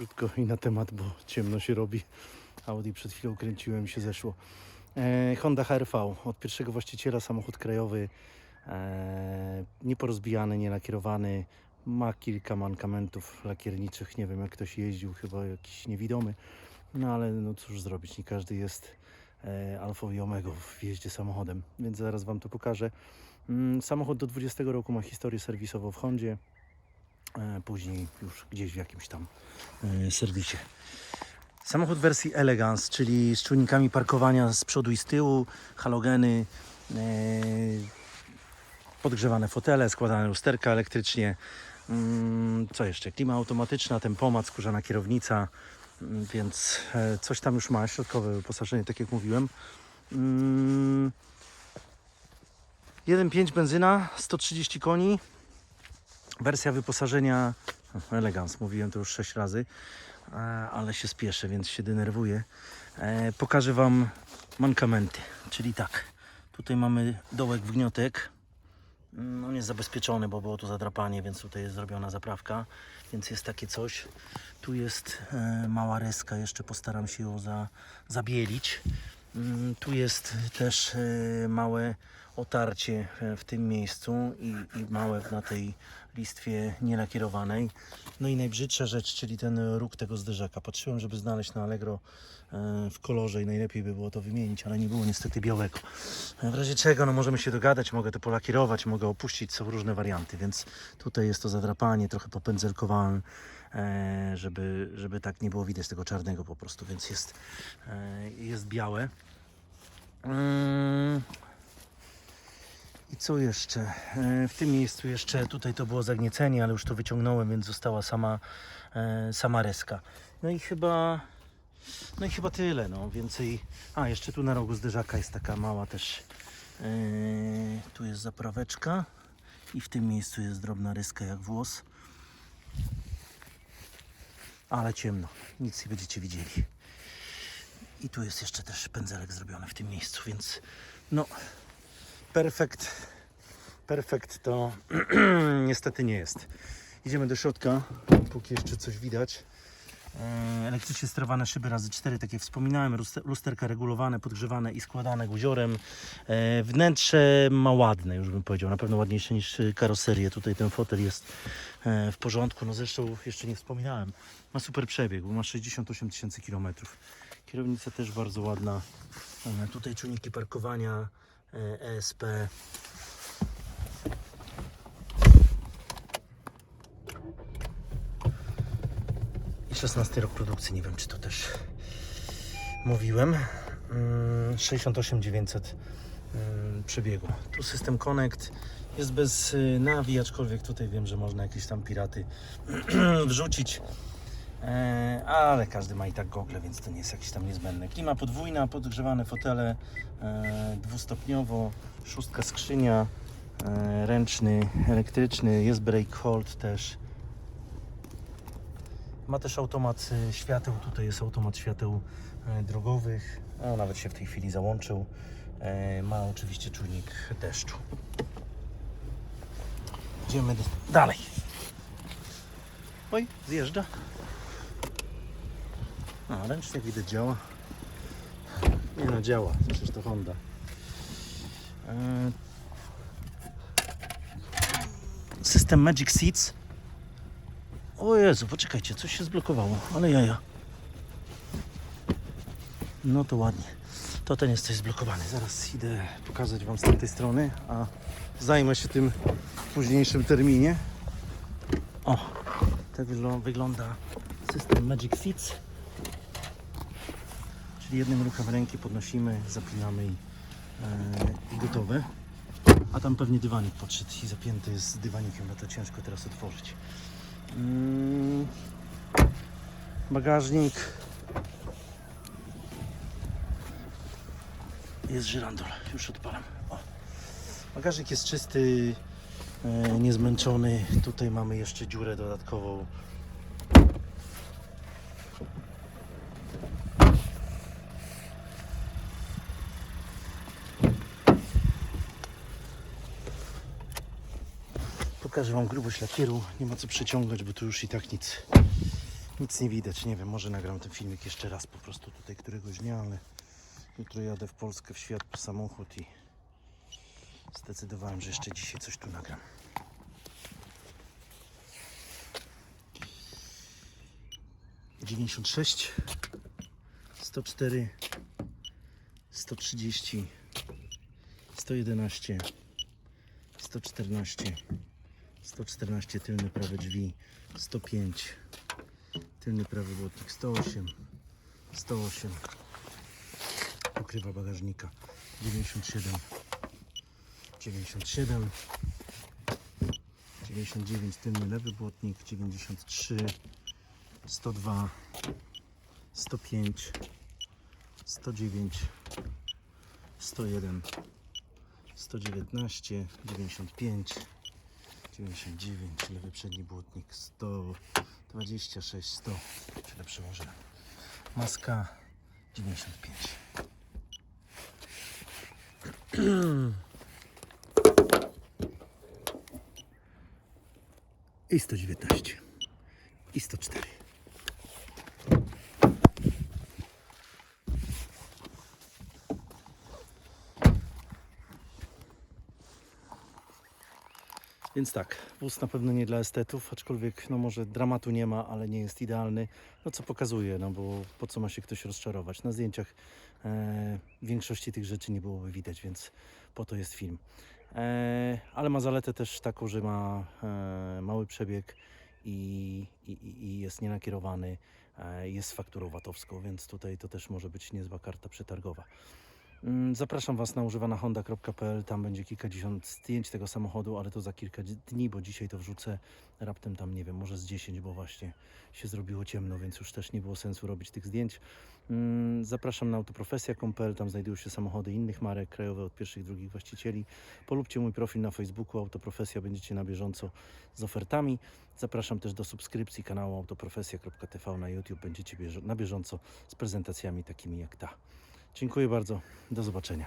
krótko i na temat, bo ciemno się robi. Audi przed chwilą kręciłem się zeszło. E, Honda HRV od pierwszego właściciela, samochód krajowy, e, nieporozbijany, nielakierowany. Ma kilka mankamentów lakierniczych, nie wiem jak ktoś jeździł, chyba jakiś niewidomy. No ale no cóż zrobić, nie każdy jest e, i omegą w jeździe samochodem, więc zaraz Wam to pokażę. Mm, Samochód do 20 roku ma historię serwisową w Hondzie, później już gdzieś w jakimś tam e, serwisie. Samochód wersji Elegance, czyli z czujnikami parkowania z przodu i z tyłu, halogeny, e, podgrzewane fotele, składane lusterka elektrycznie. Mm, Co jeszcze? Klima automatyczna, tempomat, skórzana kierownica, mm, więc e, coś tam już ma, środkowe wyposażenie, tak jak mówiłem. Mm, 1.5 benzyna, 130 koni. Wersja wyposażenia Elegance, mówiłem to już 6 razy, e, ale się spieszę, więc się denerwuję. E, Pokażę Wam mankamenty, czyli tak. Tutaj mamy dołek wgniotek. No nie jest zabezpieczony, bo było tu zadrapanie, więc tutaj jest zrobiona zaprawka, więc jest takie coś. Tu jest e, mała reska, jeszcze postaram się ją za, zabielić. Mm, Tu jest też małe otarcie e, w tym miejscu i, i małe na tej listwie nielakierowanej. No i najbrzydsza rzecz, czyli ten róg tego zderzaka. Patrzyłem, żeby znaleźć na Allegro e, w kolorze i najlepiej by było to wymienić, ale nie było niestety białego. E, W razie czego no możemy się dogadać, mogę to polakierować, mogę opuścić, są różne warianty, więc tutaj jest to zadrapanie, trochę popędzelkowałem, żeby, żeby tak nie było widać tego czarnego po prostu, więc jest, jest białe. Mm. Co jeszcze? E, W tym miejscu jeszcze, tutaj to było zagniecenie, ale już to wyciągnąłem, więc została sama, e, sama reska. No i chyba, no i chyba tyle, no więcej. A, jeszcze tu na rogu zderzaka jest taka mała też, e, tu jest zapraweczka i w tym miejscu jest drobna ryska jak włos. Ale ciemno, nic nie będziecie widzieli. I tu jest jeszcze też pędzelek zrobiony w tym miejscu, więc no perfekt, perfekt to niestety nie jest. Idziemy do środka, póki jeszcze coś widać. E, Elektrycznie sterowane szyby razy 4, tak jak wspominałem, luster- lusterka regulowane, podgrzewane i składane guziorem. E, Wnętrze ma ładne, już bym powiedział, na pewno ładniejsze niż y, karoserię. Tutaj ten fotel jest e, w porządku, no zresztą jeszcze nie wspominałem. Ma super przebieg, bo ma 68 tysięcy kilometrów. Kierownica też bardzo ładna. E, Tutaj czujniki parkowania, e, ESP. I 16 rok produkcji, nie wiem czy to też mówiłem. Mm, 68 900 mm, przebiegu. Tu system Connect jest bez y, nawi, aczkolwiek tutaj wiem, że można jakieś tam piraty wrzucić. E, ale każdy ma i tak gogle, więc to nie jest jakieś tam niezbędne. Klima podwójna, podgrzewane fotele e, dwustopniowo, szóstka skrzynia, e, ręczny, elektryczny, jest brake hold też. Ma też automat świateł, tutaj jest automat świateł drogowych, a nawet się w tej chwili załączył. Ma oczywiście czujnik deszczu. Idziemy dalej. Oj, zjeżdża. A, ręcznik widać działa. Nie no, działa. Przecież to Honda. E, System Magic Seats. O Jezu, poczekajcie, coś się zblokowało, ale jaja. No to ładnie. To ten jest coś zblokowany. Zaraz idę pokazać Wam z tamtej strony, a zajmę się tym w późniejszym terminie. O, tak wygl- wygląda system Magic Seats. Czyli jednym ruchem ręki podnosimy, zapinamy i, e, i gotowe. A tam pewnie dywanik podszedł i zapięty jest dywanikiem, no to ciężko teraz otworzyć. Mm, bagażnik. Jest żyrandol, już odpalam. O. Bagażnik jest czysty, e, niezmęczony. Tutaj mamy jeszcze dziurę dodatkową. Pokażę Wam grubość lakieru. Nie ma co przeciągać, bo tu już i tak nic Nic nie widać, nie wiem, może nagram ten filmik jeszcze raz po prostu tutaj któregoś dnia, ale jutro jadę w Polskę w świat po samochód i zdecydowałem, że jeszcze dzisiaj coś tu nagram. Dziewięćdziesiąt sześć, sto cztery, sto trzydzieści, sto jedenaście, sto czternaście, sto czternaście tylne prawe drzwi, sto pięć, tylny prawy błotnik, sto osiem, sto osiem, pokrywa bagażnika, dziewięćdziesiąt siedem, dziewięćdziesiąt siedem, 99 tylny lewy błotnik, 93, 102, 105, 109, 101, 119, 95, 99, lewy przedni błotnik, 126, 100, źle przełożyłem. Maska 95. I 119. I 104. Więc tak, wóz na pewno nie dla estetów, aczkolwiek no może dramatu nie ma, ale nie jest idealny. No co pokazuje, no bo po co ma się ktoś rozczarować? Na zdjęciach e, większości tych rzeczy nie byłoby widać, więc po to jest film. E, ale ma zaletę też taką, że ma e, mały przebieg i, i, i- jest nienakierowany, e, jest fakturą VAT-owską, więc tutaj to też może być niezła karta przetargowa. Mm, Zapraszam Was na używanahonda.pl, tam będzie kilkadziesiąt zdjęć tego samochodu, ale to za kilka dni, bo dzisiaj to wrzucę raptem tam, nie wiem, może z 10, bo właśnie się zrobiło ciemno, więc już też nie było sensu robić tych zdjęć. Mm, Zapraszam na autoprofesja.pl, tam znajdują się samochody innych marek, krajowe od pierwszych, drugich właścicieli. Polubcie mój profil na Facebooku Autoprofesja, będziecie na bieżąco z ofertami. Zapraszam też do subskrypcji kanału autoprofesja.tv na YouTube, będziecie na bieżąco z prezentacjami takimi jak ta. Dziękuję bardzo, do zobaczenia.